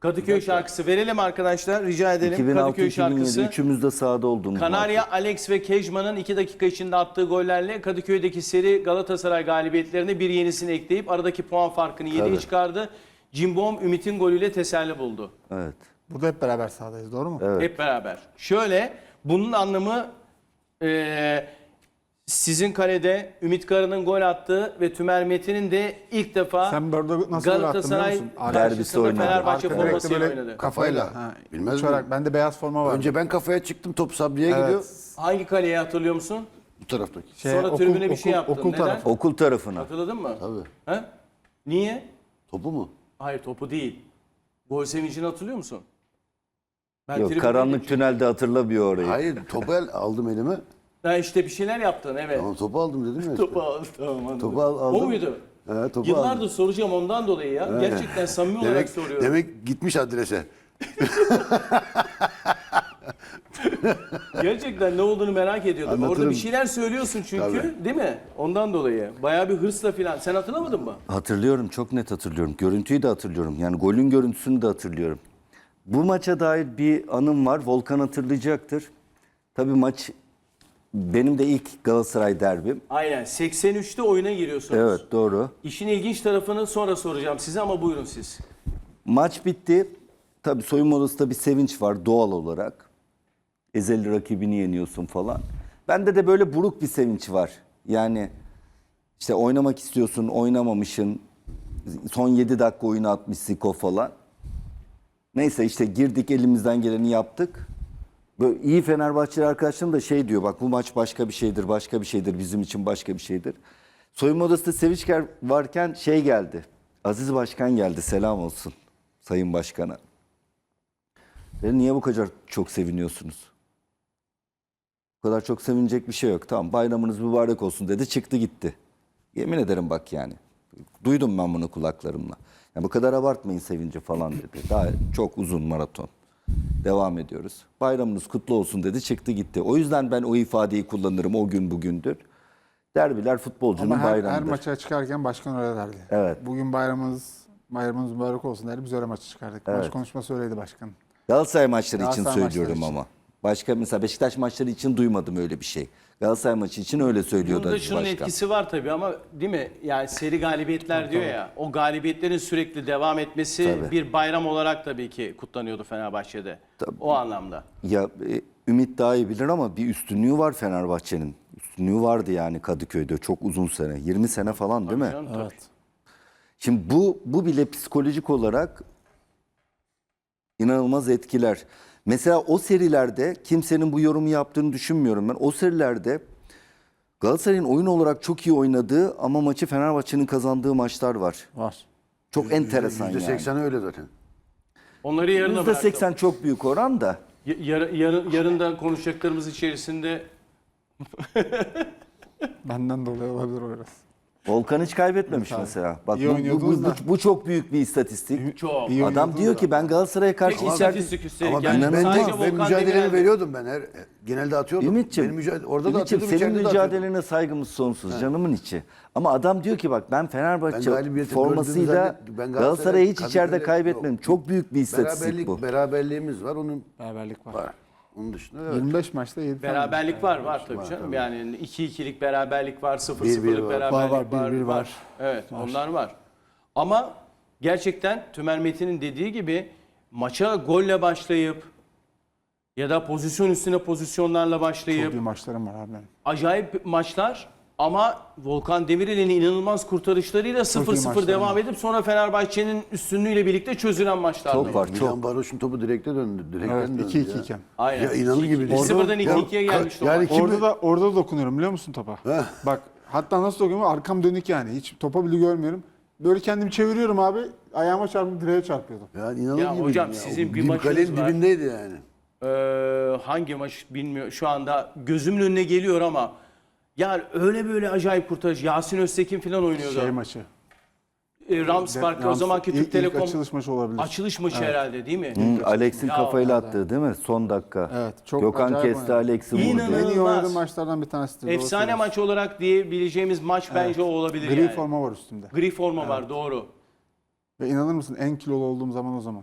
Kadıköy şarkısı verelim arkadaşlar. Rica edelim. Kadıköy 2006-2007 şarkısı. üçümüz de sahada olduğumuz Kanarya, Alex ve Kejman'ın 2 dakika içinde attığı gollerle Kadıköy'deki seri Galatasaray galibiyetlerine bir yenisini ekleyip aradaki puan farkını 7'ye Tabii. çıkardı. Cimbom Ümit'in golüyle teselli buldu. Evet. Burada hep beraber sahadayız doğru mu? Evet. Hep beraber. Şöyle bunun anlamı eee, sizin kalede Ümit Karı'nın gol attığı ve Tümer Metin'in de ilk defa Sen burada nasıl gol attın biliyor Galatasaray musun? Derbisi karşısında oynadı. Fenerbahçe Arka formasıyla oynadı. Kafayla. Ha, Bilmez uçarak. miyim? Bende beyaz forma var. Önce ben kafaya çıktım top Sabri'ye Evet. gidiyor. Hangi kaleye hatırlıyor musun? Bu taraftaki. Şey, Sonra okul- tribüne bir şey yaptın. Okul Neden? tarafı. Okul tarafına. Hatırladın mı? Tabii. He? Niye? Topu mu? Hayır topu değil. Gol sevincini hatırlıyor musun? Ben Yok tribündeydim karanlık tünelde hatırlamıyor orayı. Hayır topu el, aldım elime. Ha işte bir şeyler yaptın evet. Tamam topu aldım dedim ya işte. Topu al, tamam anladım. Topu al- aldım. O muydu? He, topu Yıllardır aldım. soracağım ondan dolayı ya. Gerçekten samimi olarak Demek, soruyorum. demek gitmiş adrese. Gerçekten ne olduğunu merak ediyordum. Orada Anlatırım. bir şeyler söylüyorsun çünkü değil mi? Ondan dolayı. Bayağı bir hırsla filan. Sen hatırlamadın mı? Hatırlıyorum çok net hatırlıyorum. Görüntüyü de hatırlıyorum. Yani golün görüntüsünü de hatırlıyorum. Bu maça dair bir anım var. Volkan hatırlayacaktır. Tabii maç benim de ilk Galatasaray derbim. Aynen. 83'te oyuna giriyorsunuz. Evet doğru. İşin ilginç tarafını sonra soracağım size ama buyurun siz. Maç bitti. Tabii soyunma odasında bir sevinç var doğal olarak. Ezeli rakibini yeniyorsun falan. Bende de böyle buruk bir sevinç var. Yani işte oynamak istiyorsun, oynamamışsın. Son 7 dakika oyunu atmış Siko falan. Neyse işte girdik elimizden geleni yaptık. Böyle iyi Fenerbahçeli arkadaşlarım da şey diyor bak bu maç başka bir şeydir, başka bir şeydir, bizim için başka bir şeydir. Soyunma odasında Sevinç gel- varken şey geldi. Aziz Başkan geldi selam olsun Sayın Başkan'a. Dedi niye bu kadar çok seviniyorsunuz? Bu kadar çok sevinecek bir şey yok. Tamam bayramınız mübarek olsun dedi çıktı gitti. Yemin ederim bak yani. Duydum ben bunu kulaklarımla. Ya bu kadar abartmayın sevinci falan dedi. Daha çok uzun maraton. Devam ediyoruz. Bayramınız kutlu olsun dedi çıktı gitti. O yüzden ben o ifadeyi kullanırım o gün bugündür. Derbiler futbolcunun Ama her, her bayramıdır. maça çıkarken başkan öyle derdi. Evet. Bugün bayramımız bayramımız mübarek olsun derdi. Biz öyle maça çıkardık. Maç konuşması öyleydi başkan. Galatasaray maçları için Galatasaray söylüyorum maçları için. ama. Başka mesela Beşiktaş maçları için duymadım öyle bir şey. Galatasaray maçı için öyle söylüyordu Bunda Aziz şunun Başkan. etkisi var tabii ama değil mi? Yani seri galibiyetler diyor ya. O galibiyetlerin sürekli devam etmesi Tabii. bir bayram olarak tabii ki kutlanıyordu Fenerbahçe'de. O anlamda. Ya e, Ümit daha iyi bilir ama bir üstünlüğü var Fenerbahçe'nin. Üstünlüğü vardı yani Kadıköy'de çok uzun sene. 20 sene falan değil mi? Canım, tabii. Şimdi bu bu bile psikolojik olarak inanılmaz etkiler. Mesela o serilerde kimsenin bu yorumu yaptığını düşünmüyorum ben. O serilerde Galatasaray'ın oyun olarak çok iyi oynadığı ama maçı Fenerbahçe'nin kazandığı maçlar var. Var. Çok enteresan yani. %80 öyle zaten. Onları yarına bıraktım. %80 çok büyük oran da. Y- yarın, yarın, yarın da konuşacaklarımız içerisinde Benden dolayı olabilir o biraz. Volkan hiç kaybetmemiş mesela. Bak İyi bu, bu, bu, oynuyordunuz da. bu, bu çok büyük bir istatistik. çok. İyi Adam oynuyordunuz diyor da. ki ben Galatasaray'a karşı Peki içeride... üstelik. Ama yani ben, ben, sadece ben, Volkan mücadelemi veriyordum ben. Her, genelde atıyordum. Ümit'ciğim, Benim mücadele, orada da Ümit'ciğim, atıyordum, senin içeride de atıyordum. mücadeline saygımız sonsuz, canımın içi. Ama adam diyor ki bak ben Fenerbahçe Ben galibiyeti formasıyla zannettim. Ben Galatasaray'ı hiç içeride Kadıköy'de- kaybetmedim. yok. Çok büyük bir istatistik Beraberlik, bu. beraberliğimiz var. Onun Beraberlik var. var. Onun dışında evet. 25 maçta 7 Beraberlik var var tabii canım. Yani 2-2'lik beraberlik var, 0-0'lık 1-1 var. beraberlik Var, var. var, 1-1 var. Evet onlar var. Ama gerçekten Tümer Metin'in dediği gibi maça golle başlayıp ya da pozisyon üstüne pozisyonlarla Çok başlayıp iyi maçlarım var abi. benim. acayip maçlar ama Volkan Demirel'in inanılmaz kurtarışlarıyla 0-0 maçlar devam edip sonra Fenerbahçe'nin üstünlüğüyle birlikte çözülen maçlar. Çok var çok. Milan Baroş'un topu direkte döndü. Direkten Evet döndü 2-2 ya. iken. Aynen. Ya inanılır gibi değil. 2-0'dan Ya, 2-2'ye gelmişti yani kim- Orada da orada da dokunuyorum biliyor musun topa? Heh. Bak hatta nasıl dokunuyorum arkam dönük yani. Hiç topa bile görmüyorum. Böyle kendimi çeviriyorum abi. Ayağıma çarpıp direğe çarpıyordum. Yani inanılır Ya gibi hocam, ya. sizin O bir maçınız kalenin var. dibindeydi yani. Ee, hangi maç bilmiyorum şu anda gözümün önüne geliyor ama yani öyle böyle acayip kurtarış. Yasin Öztekin falan oynuyordu. Şey maçı. Ee, Rams Park'ta o Rams- zamanki ilk- Türk ilk Telekom açılış maçı olabilir. açılış maçı herhalde değil mi? Hı, Alex'in Ya kafayla attığı değil mi? Son dakika. Evet, çok Gökhan acayip kesti oynadı. Alex'i vurdu. İnanılmaz. En iyi oynadığım maçlardan bir tanesidir. doğru Efsane söylüyorsun. maç olarak diyebileceğimiz maç bence o olabilir Gri yani. forma var üstümde. Gri forma var doğru. Ve inanır mısın en kilolu olduğum zaman o zaman.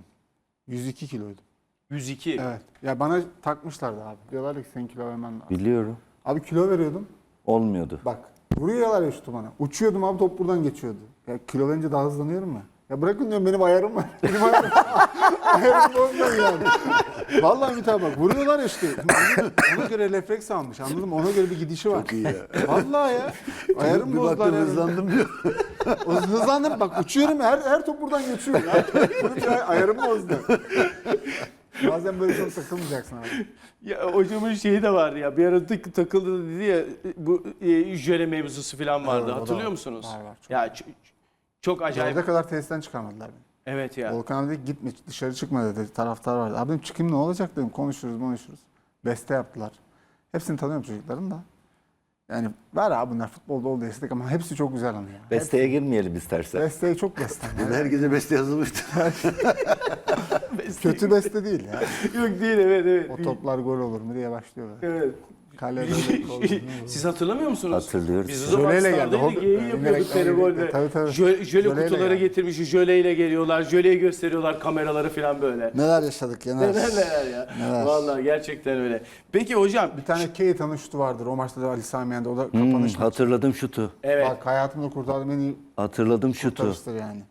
102 kiloydum. 102. Evet. Ya bana takmışlardı abi. Diyorlardı ki sen kilo vermen lazım. Biliyorum. Abi kilo veriyordum. Olmuyordu. Bak vuruyorlar ya şutu bana. Uçuyordum abi top buradan geçiyordu. Ya kilo verince daha hızlanıyorum ya. Ya bırakın diyorum benim ayarım var. Benim ayarım, ayarım bozmuyor yani. Vallahi tane bak vuruyorlar ya işte. Ona göre refleks almış anladın mı? Ona göre bir gidişi var. iyi ya. Vallahi ya. Ayarım Bir bozdular baktım yani. hızlandım diyor. O hızlandım bak uçuyorum her her top buradan geçiyor. Ya. Bunun bir ay- ayarım bozdu. Bazen böyle çok takılmayacaksın abi. Ya hocamın şeyi de vardı ya. Bir ara tık takıldı dedi ya bu e, jöle mevzusu falan vardı. Evet, o da Hatırlıyor var. musunuz? Var, var, çok. Ya ç- çok acayip. Dörde kadar tesisten çıkarmadılar beni. Evet ya. Volkan abi dedi ki, gitme dışarı çıkma dedi. Taraftar vardı. Abi dedim çıkayım ne olacak dedim. Konuşuruz konuşuruz. Beste yaptılar. Hepsini tanıyorum çocukların da. Yani ver abi bunlar futbolda oldu destek ama hepsi çok güzel anıyor. Besteye girmeyelim istersen. Besteyi çok beste. Bunu herkese beste yazılmıştı. Kötü beste değil ya. Yok değil evet evet. O toplar gol olur mu diye başlıyorlar. Evet. Kalede? Siz hatırlamıyor musunuz? Hatırlıyoruz. Biz Jöleyle geldi. Hobi- geyiği Önerek- yapıyorduk Perigol'de. Tabii, tabii. Jöle, jöle Jöleyle kutuları geldi. getirmiş, jöleyle geliyorlar, jöleyi gösteriyorlar kameraları falan böyle. Neler yaşadık ya Neler neler ya. Neler. Vallahi gerçekten öyle. Peki hocam, Bir tane Keita'nın şutu vardır. O maçta da Ali Sami Yen'de. O da Hmm, kapanış. hatırladım şutu. evet. Bak hayatımda kurtardığım en iyi Hatırladım şutu. kurtarıştır yani.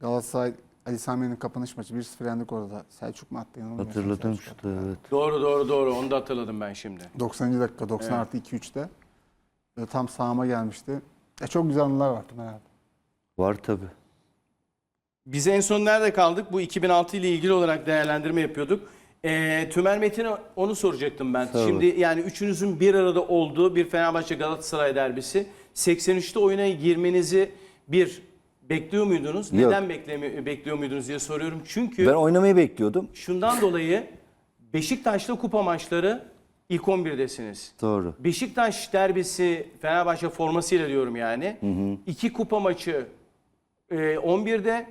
Galatasaray Ali Sami Yen'in kapanış maçı 1-0 yendik orada. Selçuk mu attı yanılmıyorsam. Hatırladım Selçuk şutu evet. Doğru doğru doğru onu da hatırladım ben şimdi. 90. dakika 90 artı 2-3'te. Böyle tam sağıma gelmişti. Ya çok güzel anılar var Tümen abi. Var tabi. Biz en son nerede kaldık? Bu 2006 ile ilgili olarak değerlendirme yapıyorduk. Ee, Tümer Metin'e onu soracaktım ben. Tabii. Şimdi yani üçünüzün bir arada olduğu bir Fenerbahçe Galatasaray derbisi. 83'te oyuna girmenizi bir bekliyor muydunuz? Yok. Neden beklemi bekliyor muydunuz diye soruyorum. Çünkü Ben oynamayı bekliyordum. şundan dolayı Beşiktaş'ta kupa maçları ilk 11'desiniz. Doğru. Beşiktaş derbisi Fenerbahçe formasıyla diyorum yani. İki kupa maçı e, 11'de,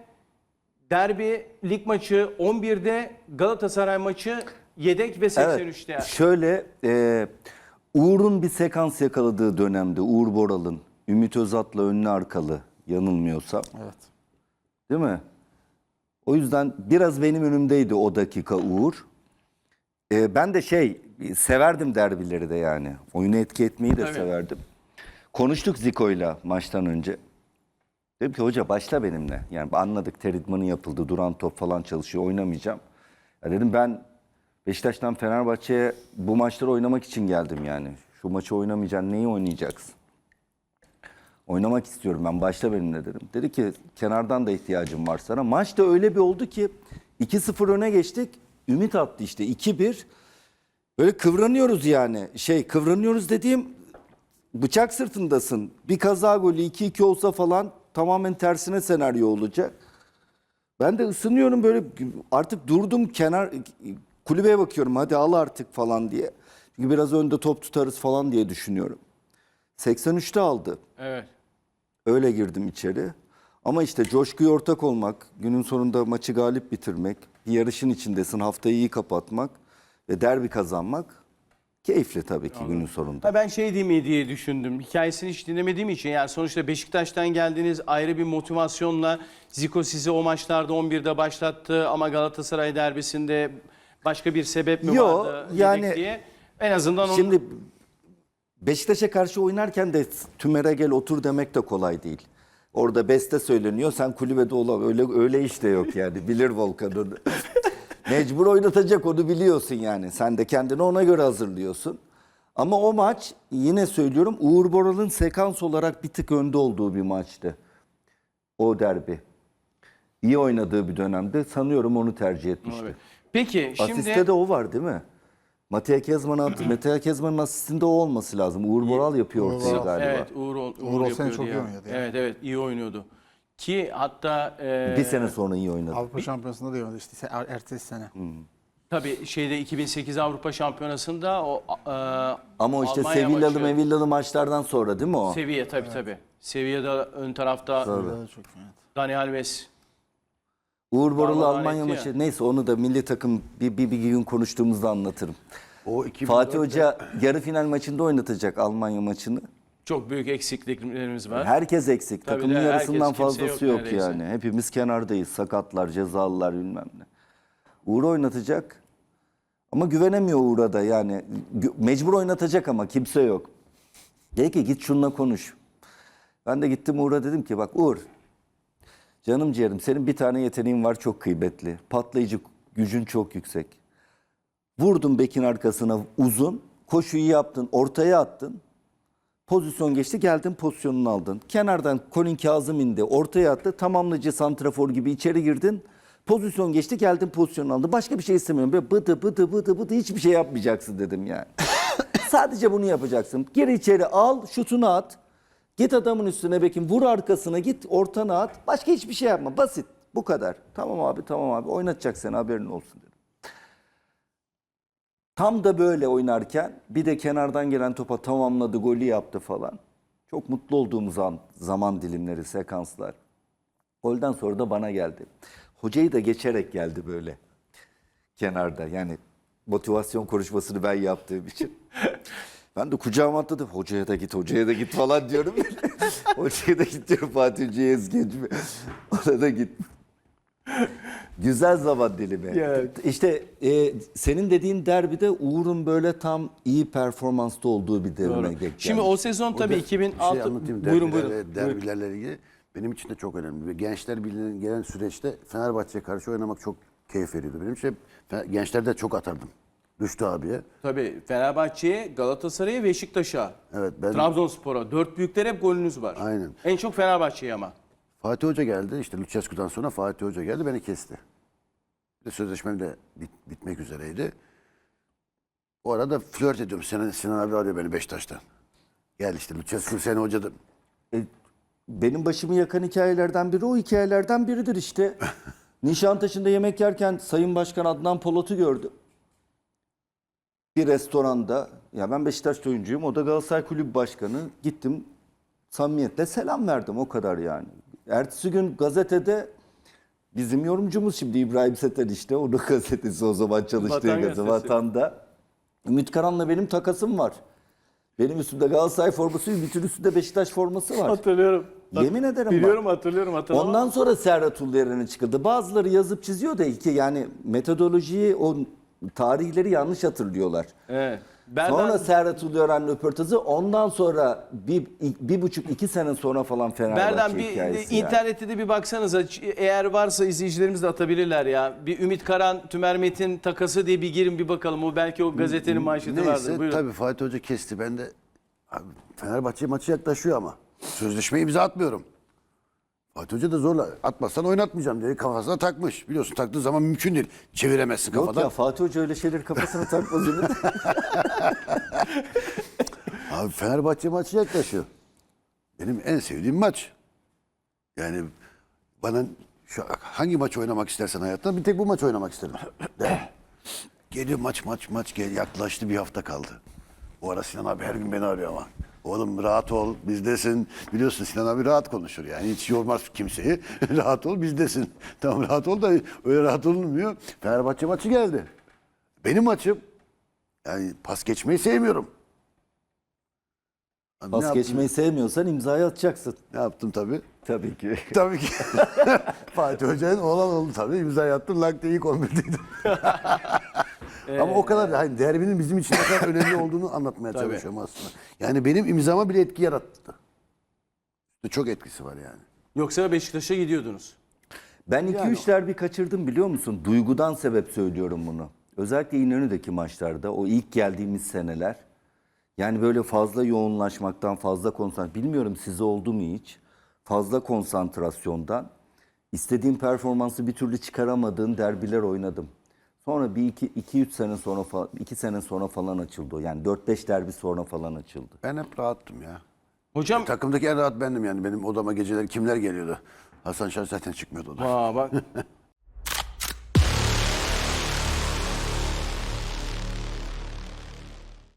derbi lig maçı 11'de, Galatasaray maçı yedek ve 83'te. Evet. Şöyle e, Uğur'un bir sekans yakaladığı dönemde Uğur Boral'ın Ümit Özat'la önlü arkalı yanılmıyorsam. Evet. Değil mi? O yüzden biraz benim önümdeydi o dakika Uğur. E, ben de şey severdim derbileri de yani. Oyunu etki etmeyi de Tabii. severdim. Konuştuk Ziko'yla maçtan önce. Dedim ki hoca başla benimle. Yani anladık ter idmanı yapıldı. Duran top falan çalışıyor. Oynamayacağım. Ya dedim ben Beşiktaş'tan Fenerbahçe'ye bu maçları oynamak için geldim yani. Şu maçı oynamayacaksın. Neyi oynayacaksın? Oynamak istiyorum ben. Başla benimle dedim. Dedi ki kenardan da ihtiyacım var sana. Maç da öyle bir oldu ki 2-0 öne geçtik. Ümit attı işte 2-1. Böyle kıvranıyoruz yani. Şey kıvranıyoruz dediğim bıçak sırtındasın. Bir kaza golü 2-2 olsa falan tamamen tersine senaryo olacak. Ben de ısınıyorum böyle artık durdum kenar kulübeye bakıyorum hadi al artık falan diye. Çünkü biraz önde top tutarız falan diye düşünüyorum. 83'te aldı. Evet. Öyle girdim içeri. Ama işte coşkuya ortak olmak, günün sonunda maçı galip bitirmek, bir yarışın içindesin, haftayı iyi kapatmak ve derbi kazanmak keyifli tabii ki günün sonunda. Ha ben şey değil mi diye düşündüm. Hikayesini hiç dinlemediğim için yani sonuçta Beşiktaş'tan geldiğiniz ayrı bir motivasyonla Zico sizi o maçlarda 11'de başlattı ama Galatasaray derbisinde başka bir sebep mi Yo, vardı yedek yani- diye. En azından onu Şimdi Beşiktaş'a karşı oynarken de tümere gel otur demek de kolay değil. Orada beste söyleniyor. Sen kulübede ola öyle öyle işte yok yani. Bilir Volkan onu. Mecbur oynatacak onu biliyorsun yani. Sen de kendini ona göre hazırlıyorsun. Ama o maç yine söylüyorum Uğur Boral'ın sekans olarak bir tık önde olduğu bir maçtı. O derbi. İyi oynadığı bir dönemde sanıyorum onu tercih etmişti. Evet. Peki şimdi Asiste de o var değil mi? Mateo Kezman attı. Mateo Kezman'ın asistinde o olması lazım. Uğur Boral yapıyor ortaya Boral. galiba. Evet Uğur, Uğur, Uğur o sene yapıyordu çok iyi ya. oynuyordu ya. Evet evet iyi oynuyordu. Ki hatta e, Bir sene sonra iyi oynadı. Avrupa Şampiyonası'nda da oynadı işte er- ertesi sene. tabii şeyde 2008 Avrupa Şampiyonası'nda o e, Ama o işte Almanya Sevillalı maçı- Mevillalı maçlardan sonra değil mi o? Seviye tabii tabii. Seviyede ön tarafta da çok fena. Dani Alves. Uğur Darmadağın Almanya etti ya. maçı. Neyse onu da milli takım bir, bir, bir gün konuştuğumuzda anlatırım. O 2004'te Fatih Hoca yarı final maçında oynatacak Almanya maçını. Çok büyük eksikliklerimiz var. Herkes eksik. Tabii Takımın de, yarısından kimse fazlası yok yok, neredeyse. yani. Hepimiz kenardayız. Sakatlar, cezalılar bilmem ne. Uğur oynatacak. Ama güvenemiyor Uğur'a da yani. Gü- Mecbur oynatacak ama kimse yok. Dedi ki git şununla konuş. Ben de gittim Uğur'a dedim ki bak Uğur canım ciğerim senin bir tane yeteneğin var çok kıymetli. Patlayıcı gücün çok yüksek. Vurdun bekin arkasına uzun. Koşuyu yaptın ortaya attın. Pozisyon geçti geldin pozisyonunu aldın. Kenardan Colin Kazım indi ortaya attı. Tamamlayıcı santrafor gibi içeri girdin. Pozisyon geçti geldin pozisyonunu aldın. Başka bir şey istemiyorum. Böyle bıdı bıdı bıdı bıdı hiçbir şey yapmayacaksın dedim yani. Sadece bunu yapacaksın. Gir içeri al şutunu at. Git adamın üstüne Bekim vur arkasına git ortana at. Başka hiçbir şey yapma basit bu kadar. Tamam abi tamam abi oynatacak seni haberin olsun dedim. Tam da böyle oynarken bir de kenardan gelen topa tamamladı, golü yaptı falan. Çok mutlu olduğumuz an, zaman dilimleri, sekanslar. Golden sonra da bana geldi. Hocayı da geçerek geldi böyle kenarda. Yani motivasyon konuşmasını ben yaptığım için. Ben de kucağıma atladım. Hocaya da git, hocaya da git falan diyorum. hocaya da git diyorum Fatih Hoca'ya es geçme. Ona da git. Güzel zaman dilimi. Ya. İşte e, senin dediğin derbide Uğur'un böyle tam iyi performansta olduğu bir Doğru. derine denk Şimdi geldi. o sezon tabii Orada 2006 Bir şey anlatayım. buyurun buyurun. Derbilerle ilgili benim için de çok önemli. Gençler Birliği'nin gelen süreçte Fenerbahçe'ye karşı oynamak çok keyif veriyordu. Benim için gençlerde çok atardım. Rüştü abiye. Tabii Fenerbahçe'ye, Galatasaray'a, Beşiktaş'a, Evet, ben- Trabzonspor'a. Dört büyükler hep golünüz var. Aynen. En çok Fenerbahçe'ye ama. Fatih Hoca geldi. İşte Lucescu'dan sonra Fatih Hoca geldi. Beni kesti. Bir de sözleşmem de bit- bitmek üzereydi. O arada flört ediyorum. Sinan, Sinan abi arıyor beni Beşiktaş'tan. Gel işte Lucescu seni hoca da... E, benim başımı yakan hikayelerden biri o hikayelerden biridir işte. Nişantaşı'nda yemek yerken Sayın Başkan Adnan Polat'ı gördüm. Bir restoranda, ya ben Beşiktaş oyuncuyum, o da Galatasaray Kulübü Başkanı. Gittim samimiyetle selam verdim o kadar yani. Ertesi gün gazetede bizim yorumcumuz şimdi İbrahim Seten işte, onun gazetesi o zaman çalıştığı Vatan gazete. Vatan'da. Ümit Karan'la benim takasım var. Benim üstümde Galatasaray forması, Ümit'in üstünde Beşiktaş forması var. Hatırlıyorum. Yemin ederim Biliyorum bak. hatırlıyorum hatırlamam. Ondan sonra Serhat Uller'e çıkıldı. Bazıları yazıp çiziyor da iki yani metodolojiyi o tarihleri yanlış hatırlıyorlar. Evet. Ben, sonra ben, Serhat Uller'in röportajı ondan sonra bir, bir buçuk iki sene sonra falan Fenerbahçe Berdan bir hikayesi yani. internette de bir baksanıza eğer varsa izleyicilerimiz de atabilirler ya. Bir Ümit Karan Tümer Metin takası diye bir girin bir bakalım. O belki o gazetenin manşeti vardır. Neyse tabii Fatih Hoca kesti. Ben de abi, Fenerbahçe maçı yaklaşıyor ama. Sözleşmeyi imza atmıyorum. Fatih Hoca da zorla atmazsan oynatmayacağım diye kafasına takmış. Biliyorsun taktığı zaman mümkün değil. Çeviremezsin Yok kafadan. ya Fatih Hoca öyle şeyleri kafasına takmaz. Abi Fenerbahçe maçı yaklaşıyor. Benim en sevdiğim maç. Yani bana şu hangi maç oynamak istersen hayatta bir tek bu maç oynamak isterim. Geliyor maç maç maç gel yaklaştı bir hafta kaldı. O ara Sinan abi her gün beni arıyor ama. Oğlum rahat ol bizdesin. Biliyorsun Sinan abi rahat konuşur yani hiç yormaz kimseyi. rahat ol bizdesin. Tamam rahat ol da öyle rahat olunmuyor. Fenerbahçe maçı geldi. Benim maçım. Yani pas geçmeyi sevmiyorum. Abi ne Pas geçmeyi sevmiyorsan imzayı atacaksın. Ne yaptım tabii? Tabii ki. Tabii ki. Fatih Hoca'nın oğlan oldu tabii. İmza attım. Lak diye ilk 11'deydim. Ama o kadar da hani derbinin bizim için ne kadar önemli olduğunu anlatmaya Tabii. çalışıyorum aslında. Yani benim imzama bile etki yarattı. Çok etkisi var yani. Yoksa Beşiktaş'a gidiyordunuz. Ben 2-3 derbi kaçırdım biliyor musun? Duygudan sebep söylüyorum bunu. Özellikle İnönü'deki maçlarda o ilk geldiğimiz seneler. Yani böyle fazla yoğunlaşmaktan, fazla konsantre. Bilmiyorum size oldu mu hiç? Fazla konsantrasyondan istediğim performansı bir türlü çıkaramadığın derbiler oynadım. Sonra bir iki, iki üç sene sonra falan, iki sene sonra falan açıldı. Yani 4-5 derbi sonra falan açıldı. Ben hep rahattım ya. Hocam Takımdaki en rahat bendim yani. Benim odama geceler kimler geliyordu? Hasan Şahin zaten çıkmıyordu odama. Aa, bak